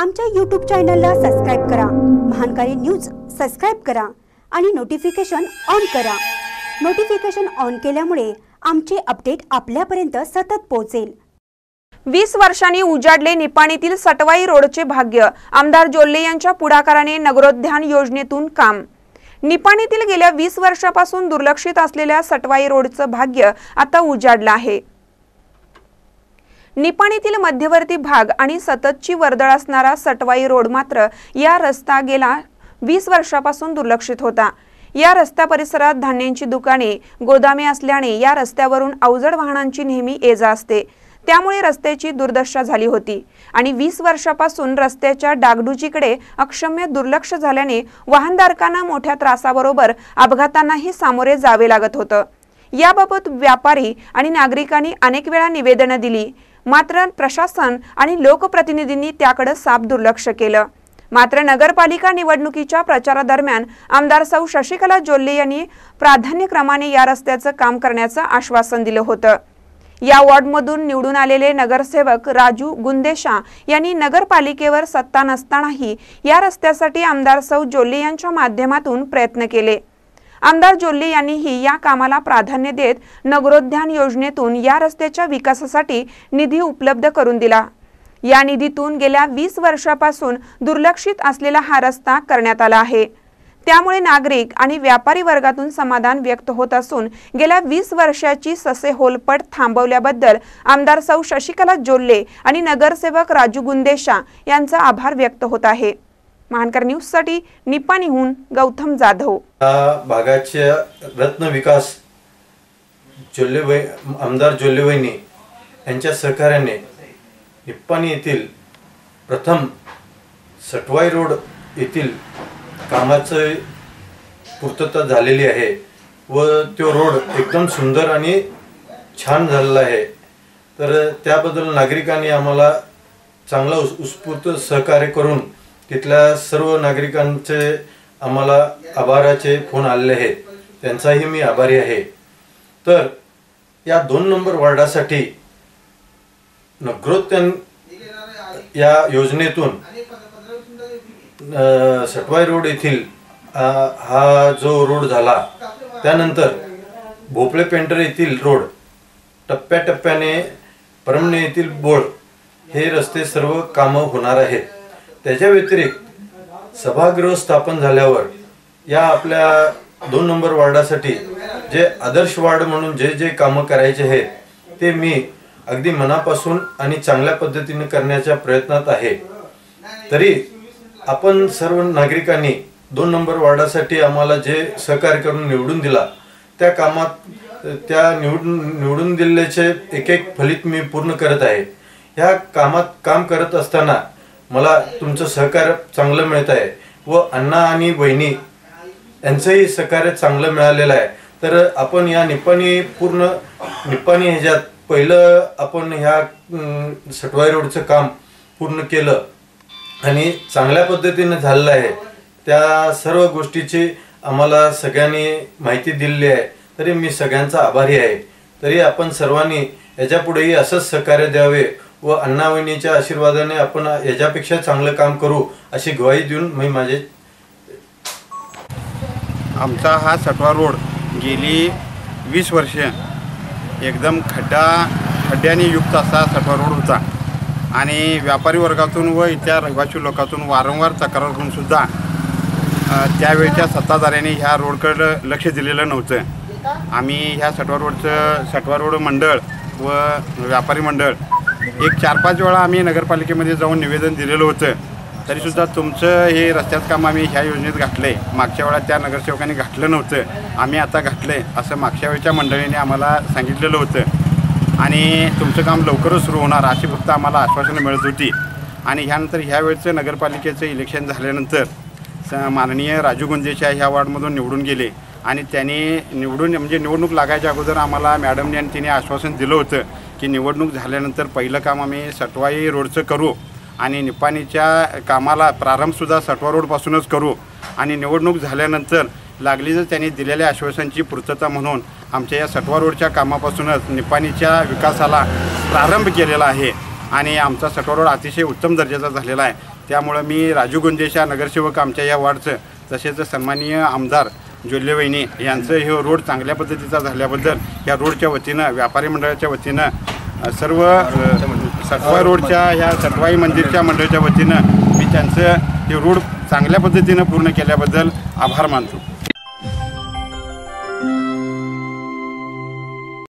आमच्या यूट्यूब चॅनलला सबस्क्राईब करा. महानकारी न्यूज सबस्क्राईब करा आणि नोटिफिकेशन ऑन करा. नोटिफिकेशन ऑन केल्यामुळे आमचे अपडेट आपल्यापर्यंत सतत पोहोचेल. वीस वर्षांनी उजाडले निपाणीतील सटवाई रोडचे भाग्य आमदार जोल्ले यांच्या पुढाकाराने नगरोद्यान योजनेतून काम. निपाणीतील गेल्या वीस वर्षापासून दुर्लक्षित असलेल्या सटवाई रोडचं भाग्य आता उजाडलं आहे. निपाणीतील मध्यवर्ती भाग आणि सततची वर्दळ असणारा सटवाई रोड मात्र या रस्ता गेला वीस वर्षापासून दुर्लक्षित होता. या रस्त्या परिसरात धान्यांची दुकाने गोदामे असल्याने या रस्त्यावरून अवजड वाहनांची नेहमी ये जा असते. त्यामुळे रस्त्याची दुर्दशा झाली होती आणि वीस वर्षापासून रस्त्याच्या डागडुजीकडे अक्षम्य दुर्लक्ष झाल्याने वाहनधारकांना मोठ्या त्रासाबरोबर अपघातांनाही सामोरे जावे लागत होतं. याबाबत व्यापारी आणि नागरिकांनी अनेक वेळा निवेदनं दिली. मात्र प्रशासन आणि लोकप्रतिनिधींनी त्याकडे साफ दुर्लक्ष केलं. मात्र नगरपालिका निवडणुकीच्या प्रचारादरम्यान आमदार सौ शशिकला जोल्ले यांनी प्राधान्यक्रमाने या रस्त्याचं काम करण्याचं आश्वासन दिलं होतं. या वॉर्डमधून निवडून आलेले नगरसेवक राजू गुंदेशा यांनी नगरपालिकेवर सत्ता नसतानाही या रस्त्यासाठी आमदार सौ जोल्ले यांच्या माध्यमातून प्रयत्न केले. आमदार जोल्ले यांनीही या कामाला प्राधान्य देत नगरोद्यान योजनेतून या रस्त्याच्या विकासासाठी निधी उपलब्ध करून दिला. या निधीतून गेल्या वीस वर्षापासून दुर्लक्षित असलेला हा रस्ता करण्यात आला आहे. त्यामुळे नागरिक आणि व्यापारी वर्गातून समाधान व्यक्त होत असून गेल्या वीस वर्षाची ससे होलपट थांबवल्याबद्दल आमदार सौ शशिकला जोल्ले आणि नगरसेवक राजू गुंदेशा यांचा आभार व्यक्त होत आहे. महानकर न्यूजसाठी निपाणीहून गौतम जाधव. भागाच्या रत्न विकास जोल्लेबाई आमदार जोल्लेबाईंनी यांच्या सहकार्याने निप्पाणी येथील प्रथम सटवाई रोड येथील कामाचं पूर्तता झालेली आहे व तो रोड एकदम सुंदर आणि छान झालेला आहे. तर त्याबद्दल नागरिकांनी आम्हाला चांगला उस उत्स्फूर्त सहकार्य करून तिथल्या सर्व नागरिकांचे आम्हाला आभाराचे फोन आलेले आहेत. त्यांचाही मी आभारी आहे. तर या दोन नंबर वॉर्डासाठी नगरोत्यान या योजनेतून सटवाई रोड येथील हा जो रोड झाला त्यानंतर भोपळे पेंटर येथील रोड टप्प्याटप्प्याने परमणे येथील बोळ हे रस्ते सर्व कामं होणार आहेत. त्याच्या व्यतिरिक्त सभागृह स्थापन झाल्यावर या आपल्या दोन नंबर वार्डासाठी जे आदर्श वार्ड म्हणून जे जे कामं करायचे आहेत ते मी अगदी मनापासून आणि चांगल्या पद्धतीने करण्याच्या प्रयत्नात आहे. तरी आपण सर्व नागरिकांनी दोन नंबर वार्डासाठी आम्हाला जे सहकार्य करून निवडून दिला त्या कामात त्या निवडून निवडून दिलेचे एक एक फलित मी पूर्ण करत आहे. ह्या कामात काम करत असताना मला तुमचं सहकार्य चांगलं मिळत आहे. व अण्णा आणि बहिणी यांचंही सहकार्य चांगलं मिळालेलं आहे. तर आपण या निपाणी पूर्ण निपाणी ह्याच्यात पहिलं आपण ह्या सटवाई रोडचं काम पूर्ण केलं आणि चांगल्या पद्धतीने झालेलं आहे. त्या सर्व गोष्टीची आम्हाला सगळ्यांनी माहिती दिलेली आहे. तरी मी सगळ्यांचा आभारी आहे. तरी आपण सर्वांनी याच्यापुढेही असंच सहकार्य द्यावे व अण्णावहिनीच्या आशीर्वादाने आपण याच्यापेक्षा चांगलं काम करू अशी ग्वाही देऊन मी माझे आमचा हा सटवा रोड गेली वीस वर्ष एकदम खड्डा खड्ड्याने युक्त असा सटवा रोड होता. आणि व्यापारी वर्गातून व इतर रहिवासी लोकातून वारंवार तक्रार करून सुद्धा त्यावेळच्या सत्ताधाऱ्यांनी ह्या रोडकडं लक्ष दिलेलं नव्हतं. आम्ही ह्या सटवा रोडचं सटवा रोड मंडळ व व्यापारी मंडळ एक चार पाच वेळा आम्ही नगरपालिकेमध्ये जाऊन निवेदन दिलेलं होतं. तरीसुद्धा तुमचं हे रस्त्यात काम आम्ही ह्या योजनेत घातलं आहे मागच्या वेळा त्या नगरसेवकांनी घातलं नव्हतं. आम्ही आता घातलं आहे असं मागच्या वेळच्या मंडळीने आम्हाला सांगितलेलं होतं. आणि तुमचं काम लवकरच सुरू होणार अशी फक्त आम्हाला आश्वासनं मिळत होती. आणि ह्यानंतर ह्या वेळचं नगरपालिकेचं इलेक्शन झाल्यानंतर स माननीय राजू गुंजेच्या ह्या वॉर्डमधून निवडून गेले. आणि त्यांनी निवडून म्हणजे निवडणूक लागायच्या अगोदर आम्हाला मॅडमने आणि तिने आश्वासन दिलं होतं. की निवडणूक झाल्यानंतर पहिलं काम आम्ही सटवाई रोडचं करू आणि निपाणीच्या कामाला प्रारंभसुद्धा सटवा रोडपासूनच करू. आणि निवडणूक झाल्यानंतर लागली जर त्यांनी दिलेल्या आश्वासनची पूर्तता म्हणून आमच्या या सटवा रोडच्या कामापासूनच निपाणीच्या विकासाला प्रारंभ केलेला आहे. आणि आमचा सटवा रोड अतिशय उत्तम दर्जाचा झालेला आहे. त्यामुळं मी राजू गुंजेशा नगरसेवक आमच्या या वार्डचं तसेच सन्माननीय आमदार जोल्लेवहिनी यांचं हे रोड चांगल्या पद्धतीचा झाल्याबद्दल या रोडच्या वतीनं व्यापारी मंडळाच्या वतीनं सर्व अ, सटवाई रोडच्या ह्या सटवाई मंदिरच्या मंडळाच्या वतीनं मी त्यांचं हे रोड चांगल्या पद्धतीनं पूर्ण केल्याबद्दल आभार मानतो.